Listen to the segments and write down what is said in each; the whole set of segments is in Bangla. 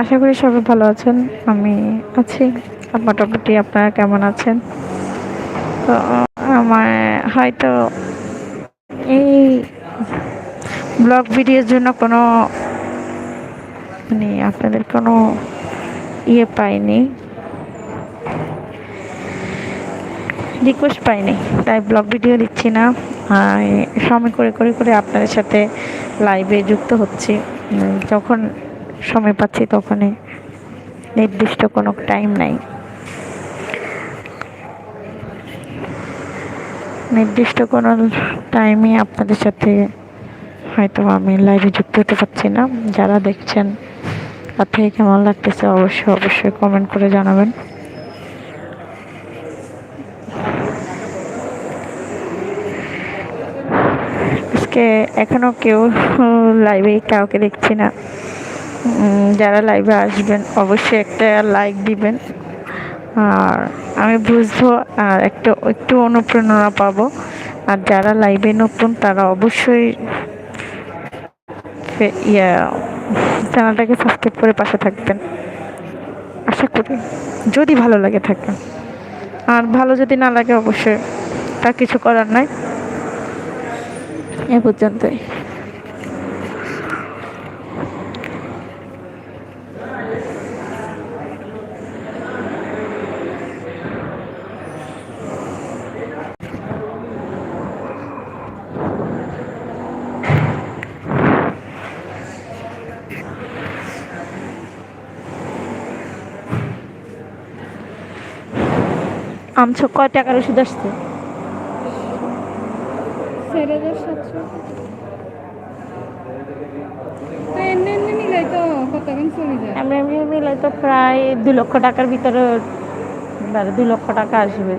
আশা করি সবাই ভালো আছেন। আমি আছি। মোটামুটি আপনারা কেমন আছেন? তো, আমার হয়তো এই ব্লগ ভিডিওর জন্য কোনো মানে আপনাদের কোনো ইয়ে পাইনি। রিকোয়েস্ট পাইনি। তাই ব্লগ ভিডিও দিচ্ছি না। সময় করে করে করে আপনাদের সাথে লাইভে যুক্ত হচ্ছি। যখন সময় পাচ্ছি তখনই। নির্দিষ্ট কোনো টাইম নাই। নির্দিষ্ট কোনো টাইমে আপনাদের সাথে হয়তো আমি লাইভে যুক্ত হতে পারছি না। যারা দেখছেন তার থেকে কেমন লাগতেছে অবশ্যই অবশ্যই কমেন্ট করে জানাবেন। আজকে এখনও কেউ লাইভে কাউকে দেখছি না। যারা লাইভে আসবেন, অবশ্যই একটা লাইক দিবেন। আর আমি বুঝব, আর একটা, একটু অনুপ্রেরণা পাবো। আর যারা লাইভে নতুন, তারা অবশ্যই ইয়া চ্যানেলটাকে সাবস্ক্রাইব করে পাশে থাকবেন। আশা করি, যদি ভালো লাগে থাকবেন আর ভালো যদি না লাগে, অবশ্যই, তা কিছু করার নাই। এ পর্যন্তই। আমছো কয় টাকার ওষুধ আসছে? এমনি এমনি মিলাই তো প্রায় দু লক্ষ টাকার ভিতরে মানে দু লক্ষ টাকা আসবে।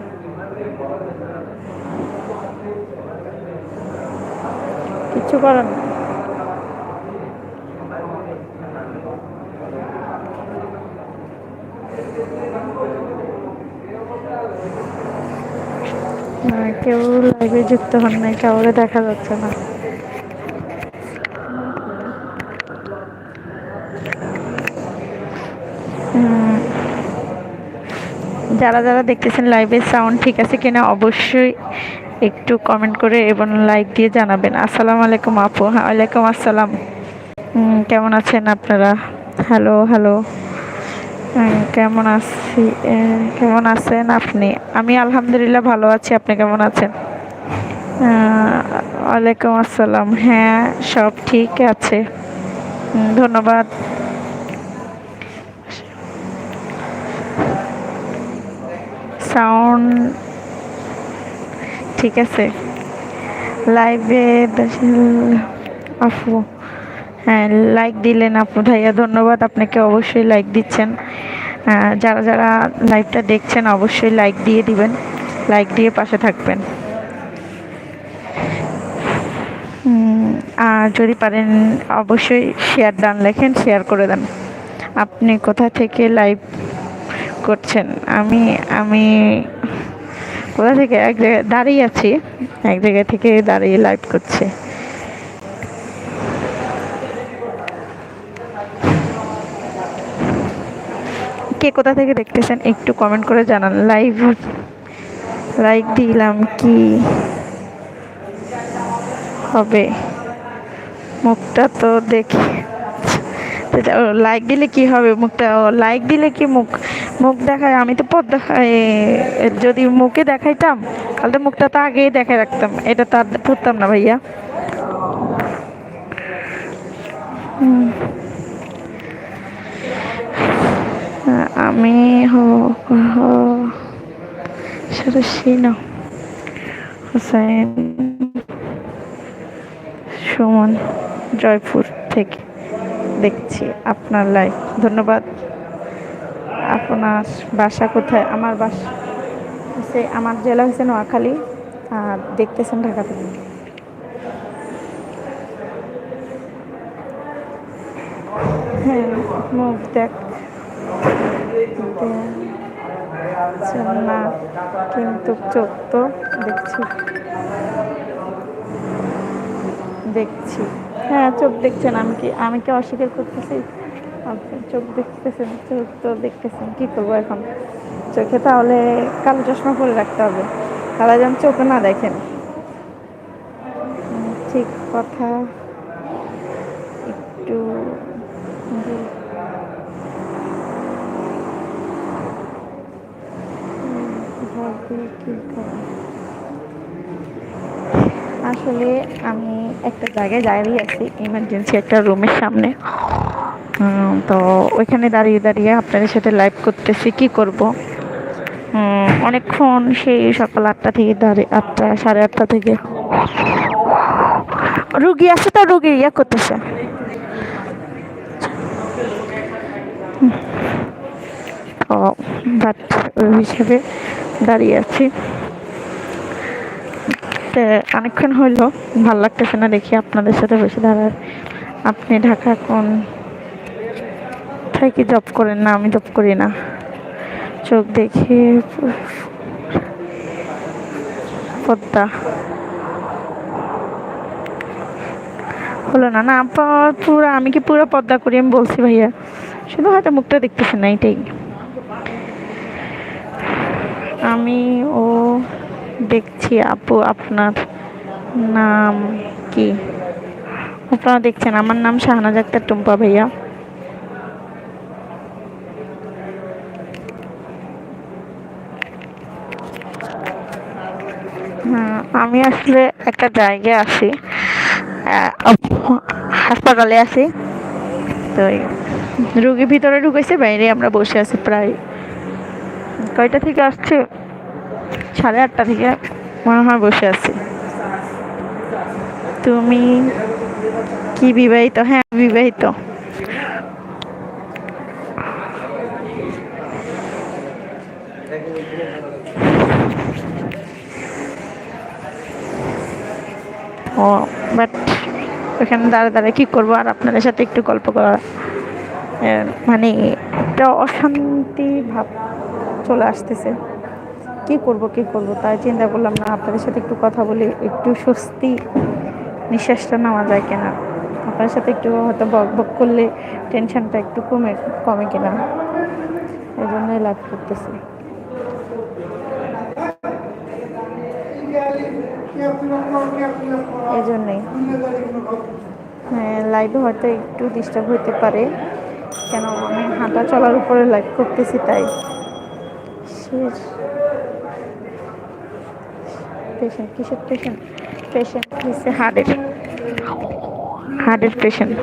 কিচ্ছু করার না, কেউ লাইভে যুক্ত হন নাই, কাউরে দেখা যাচ্ছে না। যারা যারা দেখতেছেন লাইভের সাউন্ড ঠিক আছে কিনা, অবশ্যই একটু কমেন্ট করে এবং লাইক দিয়ে জানাবেন। আসসালামু আলাইকুম আপু, ওয়ালাইকুম আসসালাম। কেমন আছেন আপনারা? হ্যালো হ্যালো কেমন আছি? কেমন আছেন আপনি? আমি আলহামদুলিল্লাহ ভালো আছি আপনি কেমন আছেন? ওয়ালাইকুম আসসালাম। হ্যাঁ সব ঠিক আছে। ধন্যবাদ। সাউন্ড ঠিক আছে। লাইভে আপু হ্যাঁ লাইক দিলেন আপু ভাইয়া, ধন্যবাদ। আপনাকে অবশ্যই লাইক দিচ্ছেন। যারা যারা লাইভটা দেখছেন, অবশ্যই লাইক দিয়ে দিবেন। লাইক দিয়ে পাশে থাকবেন। আর যদি পারেন, অবশ্যই শেয়ার ডান লেখেন শেয়ার করে দেন। আপনি কোথা থেকে লাইভ করছেন? আমি আমি কোথা থেকে? এক জায়গায়, দাঁড়িয়ে আছি। এক জায়গা থেকে দাঁড়িয়ে লাইভ করছে। কে কোথা থেকে দেখতেছেন একটু কমেন্ট করে জানান। লাইভ লাইক দিলাম কি? হবে। মুখটা তো দেখি। লাইক দিলে কি হবে? মুখটা লাইক দিলে কি মুখ? মুখ দেখায়, আমি তো পথ দেখাই যদি মুখে দেখাইতাম, তাহলে তো মুখটা তো আগেই দেখাই রাখতাম। এটা তো আর করতাম না ভাইয়া। হুম। আমি হুসাইন, সুমন, জয়পুর থেকে দেখছি আপনার লাইভ ধন্যবাদ। আপনার বাসা কোথায়? আমার বাসা হচ্ছে আমার জেলা হচ্ছে নোয়াখালী, আর দেখতেছেন ঢাকা থেকে হ্যাঁ মুখ দেখ। দেখছেন না, কিন্তু চোখ তো দেখছি। দেখছি। হ্যাঁ চোখ দেখছেন, আমি কি আমি কি অস্বীকার করতেছি? আচ্ছা চোখ দেখতেছেন, চোখ তো দেখতেছেন, কি করব এখন? চোখে তাহলে কালো চশমা পরে রাখতে হবে। তারা যেন চোখে না দেখেন। ঠিক কথা একটু দূর- হুম, ভাবে কি করব? আসলে আমি একটা জায়গায় দাঁড়িয়ে আছি ইমার্জেন্সি একটা রুমের সামনে। তো ওইখানে দাঁড়িয়ে দাঁড়িয়ে আপনাদের সাথে লাইভ করতেছি, কি করব? অনেকক্ষণ সেই সকাল আটটা থেকে দাঁড়িয়ে আটটা, সাড়ে আটটা থেকে। রুগী আছে তো, রুগী ইয়া করতেছে। বাট ওই হিসেবে দাঁড়িয়ে আছি। তো অনেকক্ষণ হইল। ভালো লাগতেছে না দেখি আপনাদের সাথে বসে দাঁড়ার আপনি ঢাকা কোন থেকে জব করেন? না, আমি জব করি না। চোখ দেখে পদ্মা। হলো না না পুরো, আমি কি পুরো পদ্মা করি আমি বলছি ভাইয়া। শুধু হয়তো মুখটা দেখতেছে না এইটাই আমি ও দেখছি আপু আপনার নাম কি? আপনারা দেখছেন আমার নাম শাহনাজ আক্তার টুম্পা ভাইয়া। হ্যাঁ আমি আসলে একটা জায়গায় আহ, হাসপাতালে আছি। তো রুগী ভিতরে ঢুকেছে বাইরে আমরা বসে আছি প্রায়। কয়টা থেকে আসছে? সাড়ে আটটা থেকে মনে হয় বসে আছি। তুমি কি বিবাহিত? হ্যাঁ বিবাহিত। ও বাট ওখানে দাঁড়া দাঁড়া, কী করব? আর আপনাদের সাথে একটু গল্প করা মানে একটা অশান্তি ভাব চলে আসতেছে। কি করব কি করব? তাই চিন্তা করলাম না, আপনাদের সাথে একটু কথা বলে, একটু স্বস্তি নিঃশ্বাসটা নেওয়া যায় কিনা? আপনার সাথে একটু হয়তো বক বক করলে টেনশনটা একটু কমে কমে কিনা? এই জন্যই লাভ করতেছি। এই জন্যই। হ্যাঁ লাইভে হয়তো একটু ডিস্টার্ব হতে পারে, কেন আমি হাঁটা চলার উপরে লাইভ করতেছি তাই। শেষ। পেশেন্ট কিসের পেশেন্ট পেশেন্ট হচ্ছে হার্টের হার্টের পেশেন্ট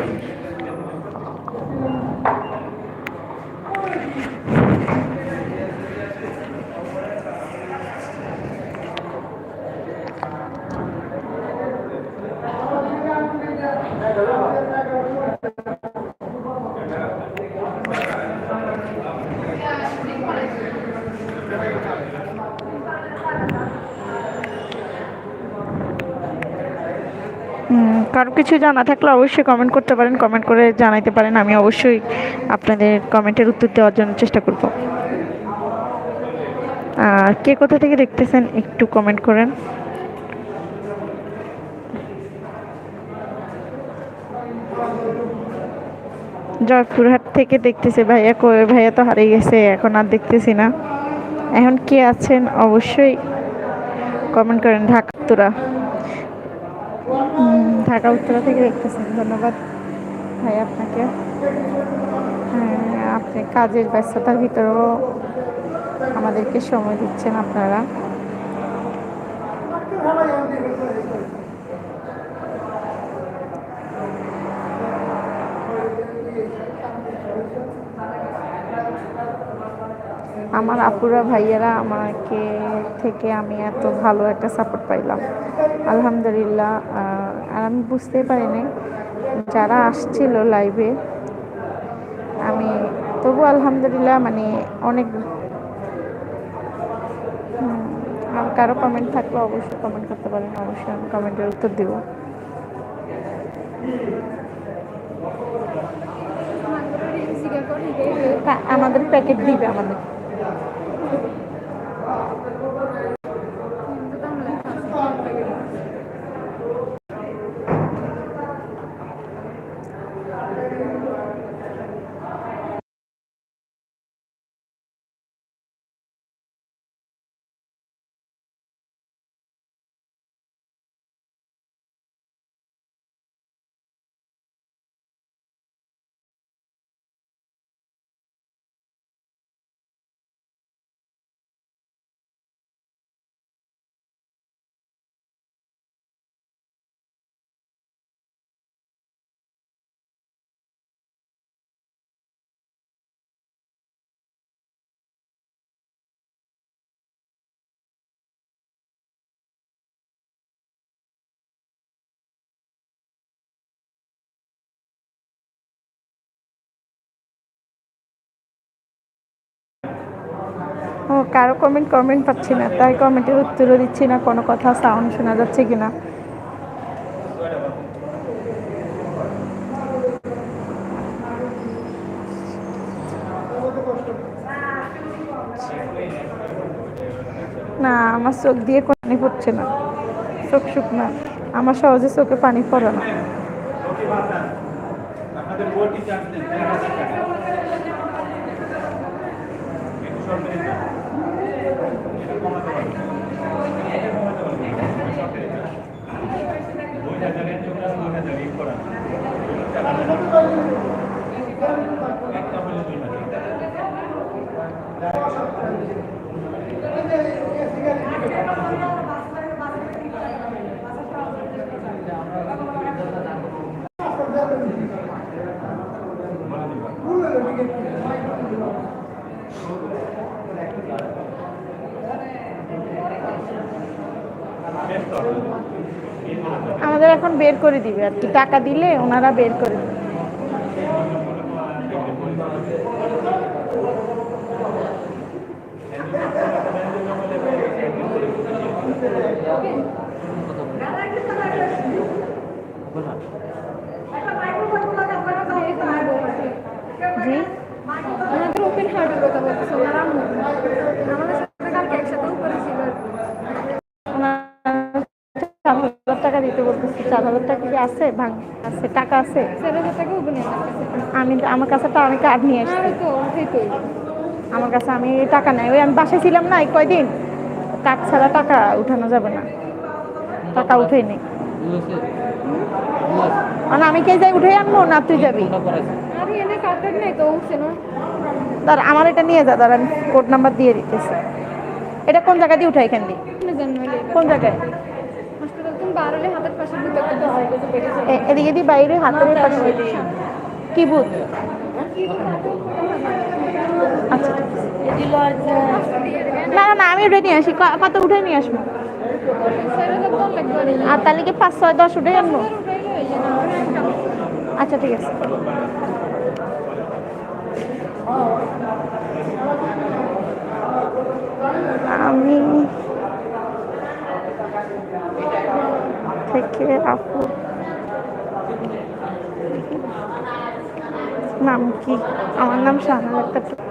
কারও কিছু জানা থাকলে অবশ্যই কমেন্ট করতে পারেন কমেন্ট করে জানাইতে পারেন। আমি অবশ্যই আপনাদের কমেন্টের উত্তর দেওয়ার জন্য চেষ্টা করব। আর কে কোথা থেকে দেখতেছেন একটু কমেন্ট করেন। জয়পুরহাট থেকে দেখতেছে ভাইয়া কই? ভাইয়া তো হারিয়ে গেছে এখন আর দেখতেছি না। এখন কে আছেন? অবশ্যই কমেন্ট করেন ঢাকা উত্তরা। হুম, ঢাকা উত্তরা থেকে দেখতেছেন। ধন্যবাদ ভাই আপনাকে। হ্যাঁ, আপনি কাজের ব্যস্ততার ভিতরেও আমাদেরকে সময় দিচ্ছেন আপনারা। আমার আপুরা ভাইয়েরা আমাকে থেকে আমি এত ভালো একটা সাপোর্ট পাইলাম। আলহামদুলিল্লাহ আর আমি বুঝতে পারিনি। যারা আসছিল লাইভে আমি তবু আলহামদুলিল্লাহ মানে অনেক আর কারও কমেন্ট থাকলে অবশ্যই কমেন্ট করতে পারেন। অবশ্যই আমি কমেন্টের উত্তর দিব। আমাদের প্যাকেট দিবে আমাদের। ও, কারও কমেন্ট কমেন্ট পাচ্ছি না। তাই কমেন্টের উত্তরও দিচ্ছি না, কোনো কথা সাউন্ড শোনা যাচ্ছে কিনা। না, আমার চোখ দিয়ে পানি পড়ছে না। চোখ শুকনা। আমার সহজে চোখে পানি পড়ে না। বইটি চার্জ দেন দেড় হাজার টাকা একটু সরকারি না। এটা কমাতে পারবেন। এটা কমাতে পারবেন। সরকারি না। দুই হাজারের জন্য দুই হাজার ই করা। চার হাজার। একটা হলে দুই হাজার। বেশ তো আপনাদের। এই ধরনের টাকা। আমাদের এখন বের করে দিবে আর কি। টাকা দিলে ওনারা বের করে দিবে। আছে ভাঙ আছে টাকা আছে। আমি আমার কাছে তো আমি কার্ড নিয়ে তো আমার কাছে আমি টাকা নাই। ওই আমি বাসায় ছিলাম না এই কয়দিন। কার্ড ছাড়া টাকা উঠানো যাবে না। টাকা উঠেই নেই। মানে আমি কে যাই উঠে আনব না তুই যাবি? তার আমার এটা নিয়ে যা তার আমি কোড নাম্বার দিয়ে দিতেছি। এটা কোন জায়গা দিয়ে উঠাই এখান দিয়ে? কোন জায়গায় হসপিটাল তুমি বারোলে হাতের পাশে দুটো কিন্তু হয় এ- এদিকে দিয়ে বাইরে, হাতের পাশে। কি বুথ? আচ্ছা। না না আমি উঠে নিয়ে আসি। কত উঠে নিয়ে আসব? আর তাহলে কি পাঁচ, ছয়, দশ উঠে আনব আচ্ছা ঠিক আছে। আমি থেকে আপু। নাম কি? আমার নাম শাহানা আক্তার।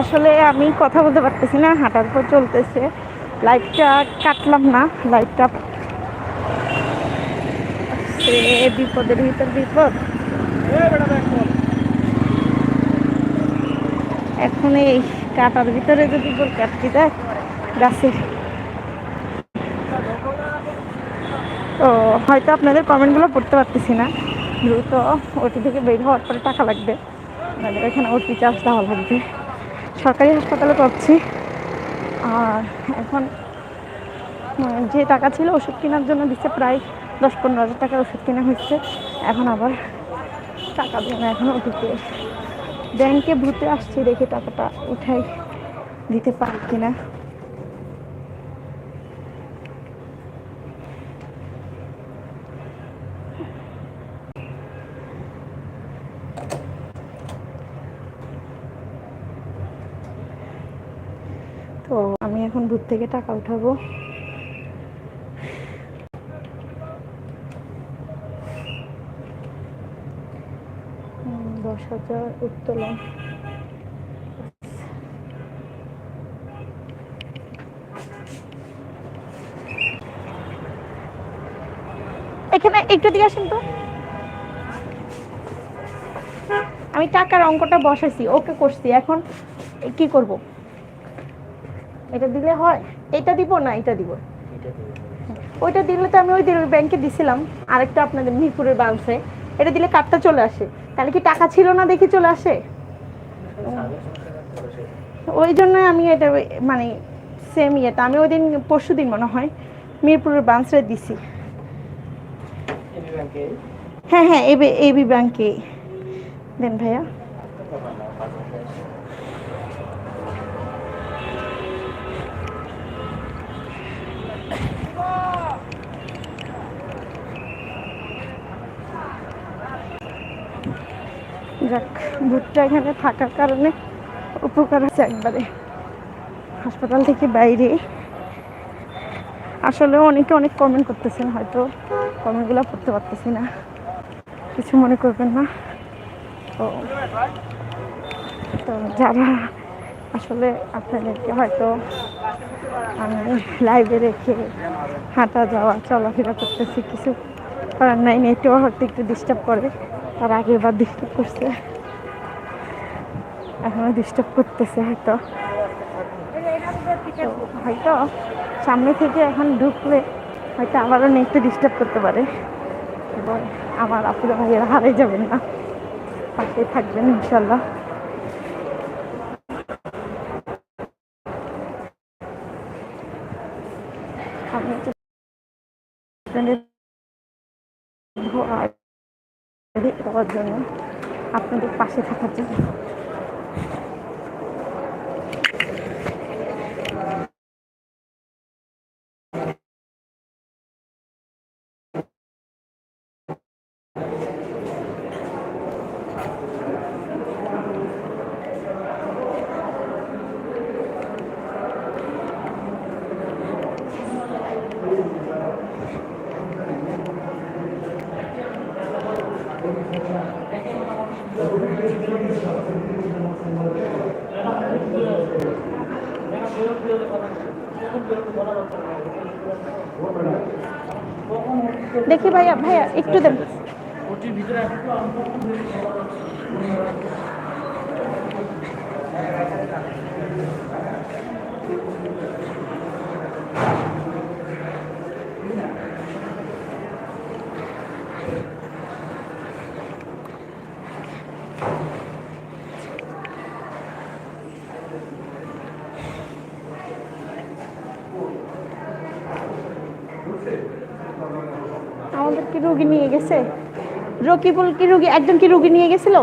আসলে আমি কথা বলতে পারতেছি না, হাঁটার পর চলতেছে। লাইটটা কাটলাম না লাইটটা বিপদের ভিতর, বিপদ। এখন এই কাটার ভিতরে যদি গোল কাটতে দেয় গাছে। তো হয়তো আপনাদের কমেন্টগুলো পড়তে পারতেছি না। দ্রুত ওটি থেকে বের হওয়ার পরে টাকা লাগবে। আমাদের এখানে ওটি চার্জ দেওয়া লাগবে। সরকারি হাসপাতালে পাচ্ছি। আর এখন যে টাকা ছিল ওষুধ কেনার জন্য দিচ্ছে প্রায় দশ পনেরো হাজার টাকার ওষুধ কেনা হচ্ছে। এখন আবার টাকা দেয় না, এখন ওটিতে ব্যাংকে ভূতে আসছি দেখে টাকাটা উঠাই দিতে পারি কিনা। তো আমি এখন ভূত থেকে টাকা উঠাবো। দশ হাজার উত্তোলন। এখানে একটু দিয়ে আসেন তো। আমি টাকার অঙ্কটা বসাইছি, ওকে করছি। এখন কি করব? এটা দিলে হয় এটা দিব না এটা দিব। ওইটা দিলে তো আমি ওই দিন ব্যাংকে দিছিলাম। আরেকটা আপনাদের মিরপুরের বাউন্সে এটা দিলে কার্ডটা চলে আসে। তাহলে কি টাকা ছিল না দেখি চলে আসে? ওই জন্য আমি এটা মানে সেম ইয়েটা। আমি ওই দিন পরশু দিন মনে হয় মিরপুরের বাউন্সে দিছি। হ্যাঁ হ্যাঁ এবি এবি ব্যাংকে দেন ভাইয়া যাক ভুট্টা এখানে থাকার কারণে উপকার আছে একবারে। হাসপাতাল থেকে বাইরে। আসলে অনেকে অনেক কমেন্ট করতেছেন, হয়তো কমেন্টগুলো পড়তে পারতেছি না। কিছু মনে করবেন না। তো তো যারা আসলে আপনাদেরকে হয়তো আমি লাইভে রেখে হাঁটা যাওয়া, চলাফেরা করতেছি, কিছু করার নাই, নেটওয়ার্ক একটু ডিস্টার্ব করে, তার আগেবার ডিস্টার্ব করছে। এখনও ডিস্টার্ব করতেছে হয়তো। হয়তো সামনে থেকে এখন ঢুকলে হয়তো আবারও নেটটা ডিস্টার্ব করতে পারে। এবং আমার আপুরা ভাইয়েরা হারাই যাবেন না। পাশে থাকবেন ইনশাল্লাহ আপনাদের পাশে থাকার জন্য। দেখি ভাইয়া ভাইয়া একটু দেন আমাদের কি রুগী নিয়ে গেছে? রকিবুল কি রুগী, একজন কি রুগী নিয়ে গেছিল?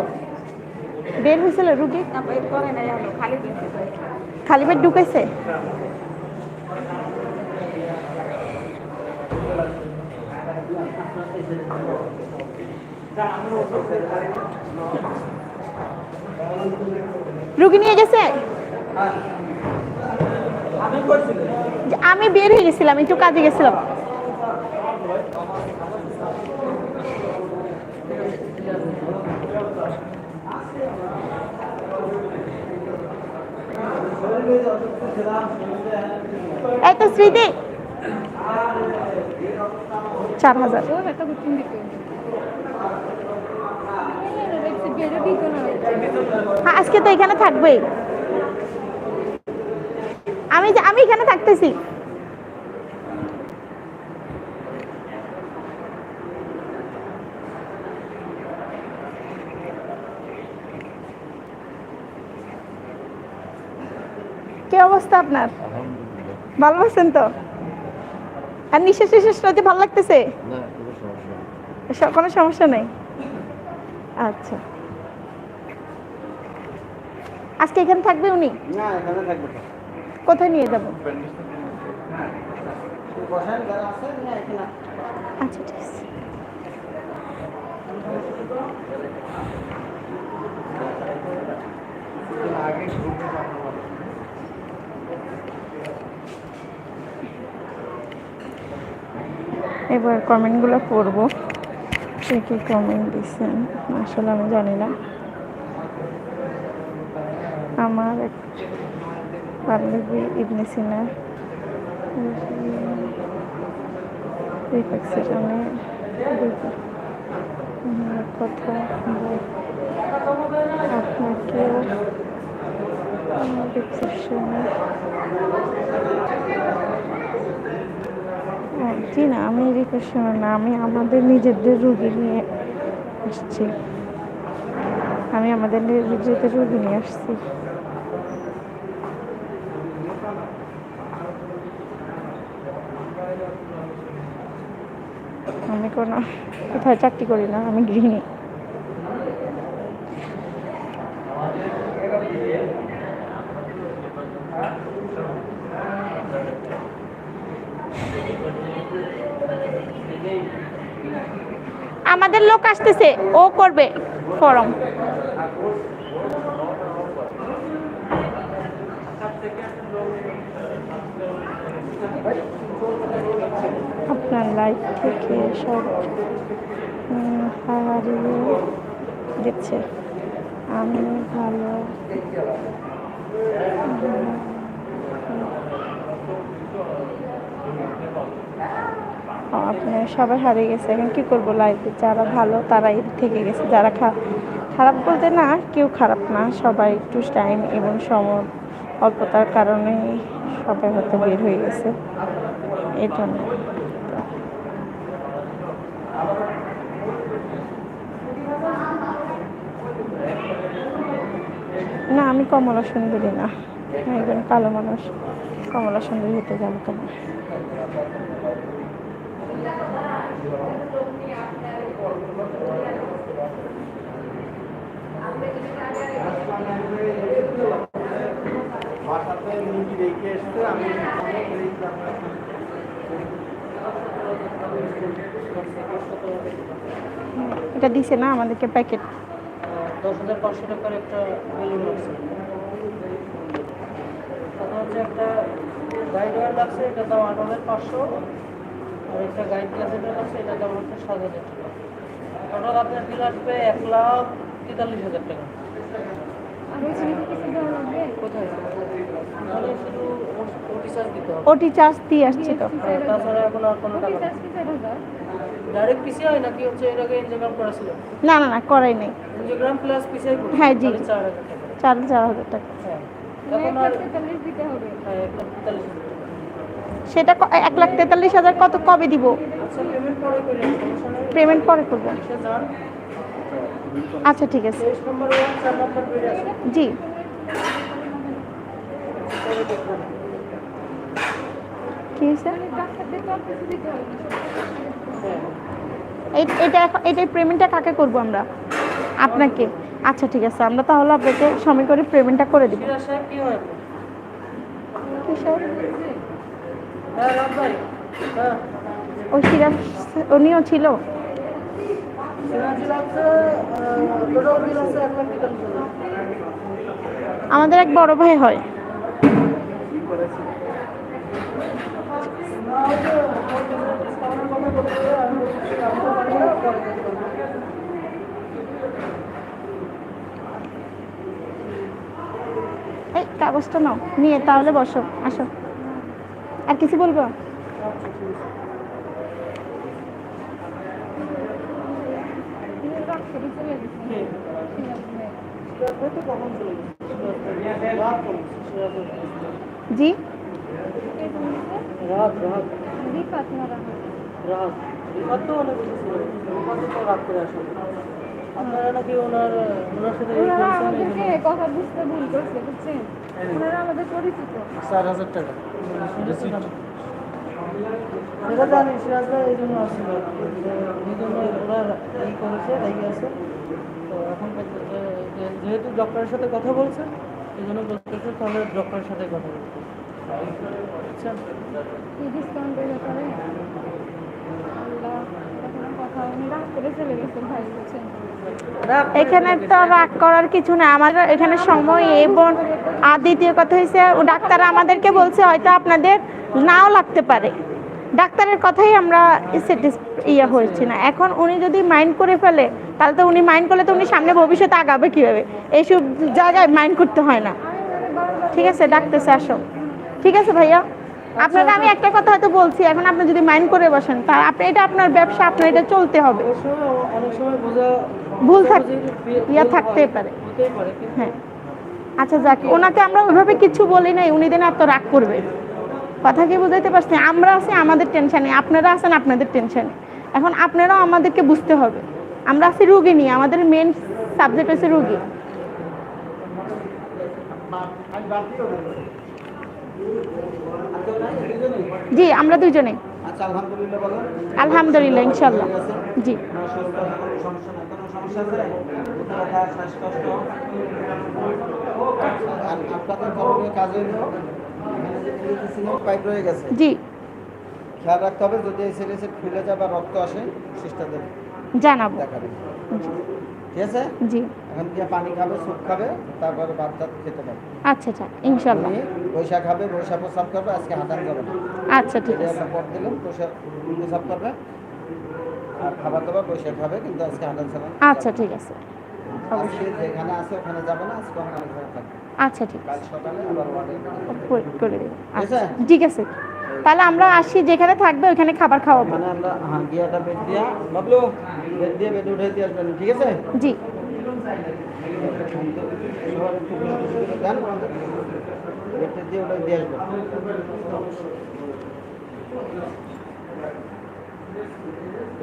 বের হয়েছিল রুগী? খালি পেট ঢুকেছে রুগী নিয়ে গেছে? আমি বের হয়ে গেছিলাম, একটু কাজে গেছিলাম। তো স্মৃতি। চার হাজার। একটা হ্যাঁ আজকে তো এখানে থাকবেই। আমি আমি এখানে থাকতেছি। কি অবস্থা আপনার? ভালো আছেন তো? আর নিঃশ্বাস নিঃশ্বাস নিতে ভালো লাগতেছে? কোনো সমস্যা নেই। আচ্ছা। আজকে এখানে থাকবে উনি? কোথায় নিয়ে যাব? এখানে আচ্ছা ঠিক আছে। আগে এবার কমেন্টগুলো পড়ব। কে কী কমেন্ট দিচ্ছেন আসলে আমি জানি না। আমার এক বান্ধবী, ইবনে সিনা। রিফ্লেক্সেশনে কথা বল- আপনাকেও রিফ্লেকশনে হ্যাঁ, জি না আমি রিফ্লেকশনে না আমি আমাদের নিজেদের রুগী নিয়ে আসছি। আমি আমাদের নিজেদের রুগী নিয়ে আসছি। আমি কোনো কোথায় চাকরি করি না আমি গৃহিণী আমাদের আসতেছে ও করবে ফরম। আপনার লাইফ থেকে সব হারিয়ে দিচ্ছে। আমি ভালো। আপনার সবাই হারিয়ে গেছে। এখন কি করব লাইফে যারা ভালো, তারাই থেকে গেছে। যারা খারাপ বলতে না, কেউ খারাপ না। সবাই একটু টাইম এবং সময়, অল্পতার কারণে সবাই হয়তো বের হয়ে গেছে। এই জন্য। না, আমি কমলা সুন্দরী না। একজন কালো মানুষ। কমলা সুন্দরী হতে যাব কেন? বাসাতে রুগী রেখে এসছে আমি এটা দিছে না আমাদেরকে প্যাকেট? দশ হাজার পাঁচশো টাকার একটা বেলুন লাগছে। কথা হচ্ছে একটা গাইড লাগছে এটা দাম আট হাজার পাঁচশো। আর একটা গাইড গ্লাসের লাগছে এটা দাম হচ্ছে সাত হাজার টাকা। টোটাল আপনার বিল আসবে এক লাখ তেতাল্লিশ হাজার টাকা। কোথায়? শুধু ওটি চার্জ দিতে হবে। ওটি চার্জ দিয়ে আসছে তো। তাছাড়া এখন আর কোনো টাকা ডাইরেক্ট পিসি হয় নাকি হচ্ছে এর আগে ইনজিওগ্রাম করা ছিল না না না করাই নেই। ইনজিওগ্রাম প্লাস পিসিআই হ্যাঁ, জি। চার হাজার টাকা। চার চার হাজার টাকা। হ্যাঁ। আর দিতে হবে। তেতাল্লিশ হাজার টাকা সেটা এক লাখ তেতাল্লিশ হাজার কত কবে দিব? আচ্ছা পেমেন্ট পরে পেমেন্ট পরে করব। আচ্ছা ঠিক আছে। জি। কি এটা এটাই পেমেন্টটা কাকে করব আমরা? আপনাকে। আচ্ছা ঠিক আছে। আমরা তাহলে আপনাকে সময় করে পেমেন্টটা করে দিব। কি হয় কিসের? হ্যাঁ রাম ভাই হ্যাঁ ওই সিরাজ উনিও ছিল? আমাদের এক বড় ভাই হয়। এই কাগজটা নাও, নিয়ে তাহলে বসো, আসো। আর কিছু বলব? জি? আপনারা নাকি ওনার ওনার সাথে কথা বুঝতে ভুল করছে বুঝছেন? ওনারা আমাদের পরিচিত। চার হাজার টাকা। সেটা জানি এই জন্য আসছিল এই জন্য ওরা এই করেছে রেগে আছে। তো এখন বলছে যেহেতু ডক্টরের সাথে কথা বলছে এই জন্য বলতেছে তাহলে ডক্টরের সাথে কথা বলতে। বুঝছেন কি ডিসকাউন্টের ব্যাপারে? আল্লাহ এখনও কথা উনি রাগ করে চলে গেছে ভাই বুঝছেন? এখানে তো রাগ করার কিছু না আমার এখানে সময় এবং আর দ্বিতীয় কথা হয়েছে ডাক্তার আমাদেরকে বলছে হয়তো আপনাদের নাও লাগতে পারে। ডাক্তারের কথাই আমরা ইয়ে হয়েছি না। এখন উনি যদি মাইন্ড করে ফেলে, তাহলে তো উনি মাইন্ড করলে তো উনি সামনে ভবিষ্যতে আগাবে কীভাবে? এইসব জায়গায় মাইন্ড করতে হয় না। ঠিক আছে ডাকতেছে আসো। ঠিক আছে ভাইয়া? আপনাকে আমি একটা কথা হয়তো বলছি, এখন আপনি যদি মাইন্ড করে বসেন, তা আপনি, এটা আপনার ব্যবসা, আপনার এটা চলতে হবে। অনেক সময় বোঝা ভুল থাক ইয়া থাকতেই পারে। হ্যাঁ। আচ্ছা যাক ওনাকে আমরা ওইভাবে কিছু বলি নাই উনি দিন এত রাগ করবে। কথা কি বুঝাইতে পারছি? আমরা আছি আমাদের টেনশনে আপনারা আছেন আপনাদের টেনশনে এখন আপনারাও আমাদেরকে বুঝতে হবে। আমরা আছি রুগী নিয়ে আমাদের মেন সাবজেক্ট হচ্ছে রুগী। জি আমরা দুজনেই আচ্ছা আলহামদুলিল্লাহ ইনশাল্লাহ জি। সমস্যা আছে? মাথা ব্যথা শ্বাসকষ্ট? আপনাদের করণীয় কাজ হইল পাইপ রয়ে গেছে? জি। খেয়াল রাখতে হবে যদি এই সিরিজে ফুলে যায় বা রক্ত আসে সিস্টারদের জানাব। দেখাবে। ঠিক আছে? জি। এখন গিয়ে পানি খাবে স্যুপ খাবে তারপরে ভাত টাত খেতে পারবে আচ্ছা আচ্ছা খাবে বৈশাখ প্রস্রাব করবে আজকে হাঁটান যাবে না। আচ্ছা ঠিক আছে। পর দিলাম করবে। আর খাবার দাবার বৈশাখ খাবে কিন্তু আজকে হাঁটান যাবে না আচ্ছা ঠিক আছে। আজকে যেখানে আছে ওখানে যাবে না আজকে ওখানে থাকবে। আচ্ছা ঠিক করে দেবো। আছে? আচ্ছা ঠিক আছে। তাহলে আমরা আসি যেখানে থাকবে ওখানে খাবার খাওয়াবো। মানে আমরা হ্যাঁ গিয়াটা বেড দিয়া বাবলু বেড দিয়ে বেড উঠে দিয়ে আসবেন ঠিক আছে? জি। বেডটা দিয়ে ওটা দিয়ে আসবেন।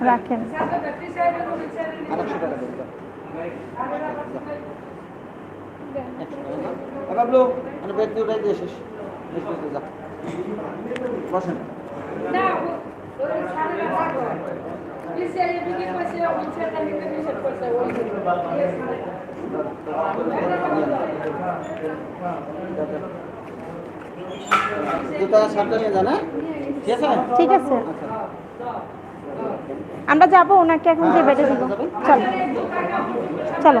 রাখেন। বসেন জুতা নিয়ে যান হ্যাঁ? ঠিক আছে? ঠিক আছে। আচ্ছা। আমরা যাব, ওনাকে এখন যে বেডে দিব। চলো। চলো।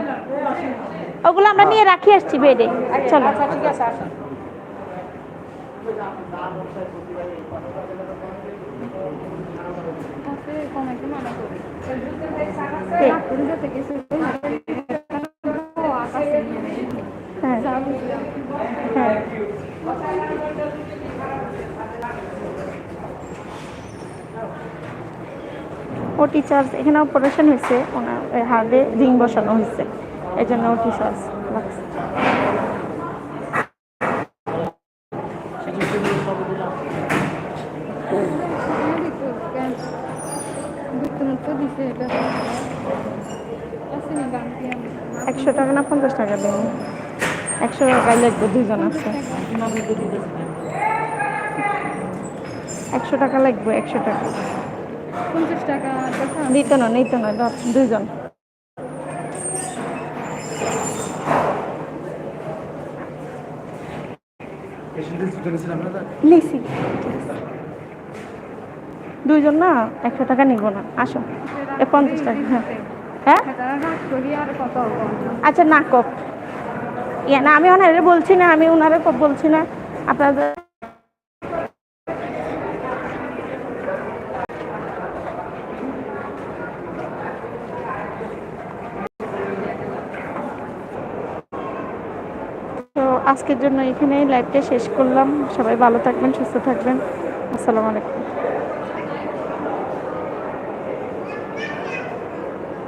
ওগুলো আমরা নিয়ে রাখি, আসছি বেডে। চলো। হ্যাঁ। ওটি চার্জ এখানে অপারেশন হয়েছে, ওনার হার্টে রিং বসানো হয়েছে। এই জন্য ওটি আমি একশো টাকা না পঞ্চাশ টাকা দিন একশো টাকা লাগবে দুজন আছে। একশো টাকা লাগবে, একশো টাকা। পঞ্চাশ টাকা দিত না নিত না দুজন লিসি দুইজন না একশো টাকা নিব না আসো। এ পঞ্চাশ টাকা হ্যাঁ। হ্যাঁ? আচ্ছা না কপ ইয়ে না আমি ওনারে বলছি না আমি ওনারে কপ বলছি না। আপনাদের তো আজকের জন্য এখানেই লাইভটা শেষ করলাম। সবাই ভালো থাকবেন সুস্থ থাকবেন। আসসালামু আলাইকুম।